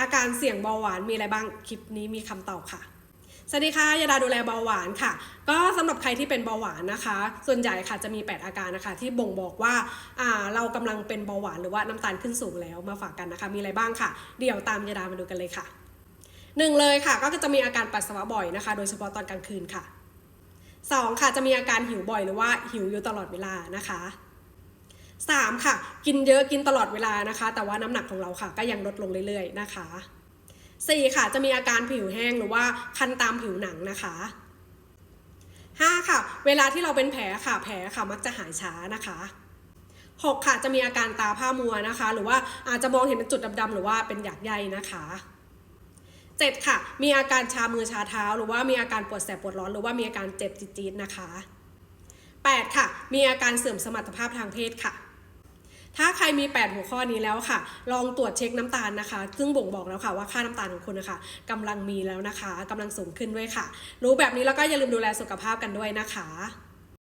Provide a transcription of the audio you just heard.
อาการเสี่ยงเบาหวานมีอะไรบ้าง คลิปนี้มีคำตอบค่ะ สวัสดีค่ะยาดาดูแลเบาหวานค่ะ ก็สำหรับใครที่เป็นเบาหวานนะคะ ส่วนใหญ่ค่ะจะมี 8 อาการนะคะ ที่บ่งบอกว่าอ่าเรากำลังเป็นเบาหวานหรือว่าน้ำตาลขึ้นสูงแล้วมาฝากกันนะคะ มีอะไรบ้างค่ะ เดี๋ยวตามยาดามาดูกันเลยค่ะหนึ่งเลยค่ะก็จะมีอาการปัสสาวะบ่อยนะคะ โดยเฉพาะตอนกลางคืนค่ะสองค่ะจะมีอาการหิวบ่อยหรือว่าหิวอยู่ตลอดเวลานะคะ สามค่ะ กินเยอะกินตลอดเวลานะคะ แต่ว่าน้ำหนักของเราค่ะ ก็ยังลดลงเรื่อยๆนะคะสี่ค่ะจะมีอาการผิวแห้งหรือว่าคันตามผิวหนังนะคะห้าค่ะเวลาที่เราเป็นแผลค่ะแผลค่ะมักจะหายช้านะคะหกค่ะจะมีอาการตาผ้ามัวนะคะ หรือว่าอาจจะมองเห็นเป็นจุดดำๆหรือว่าเป็นหยากใยนะคะเจ็ดค่ะมีอาการชามือชาเท้า หรือว่ามีอาการปวดแสบปวดร้อน หรือว่ามีอาการเจ็บจี๊ดๆนะคะ8ค่ะมีอาการเสื่อมสมรรถภาพทางเพศค่ะ ถ้าใครมี 8 หัวข้อนี้แล้วค่ะ ลองตรวจเช็คน้ำตาลนะคะ ซึ่งบ่งบอกแล้วค่ะว่าค่าน้ำตาลของคุณนะคะกำลังมีแล้วนะคะกำลังสูงขึ้นด้วยค่ะ รู้แบบนี้แล้วก็อย่าลืมดูแลสุขภาพกันด้วยนะคะ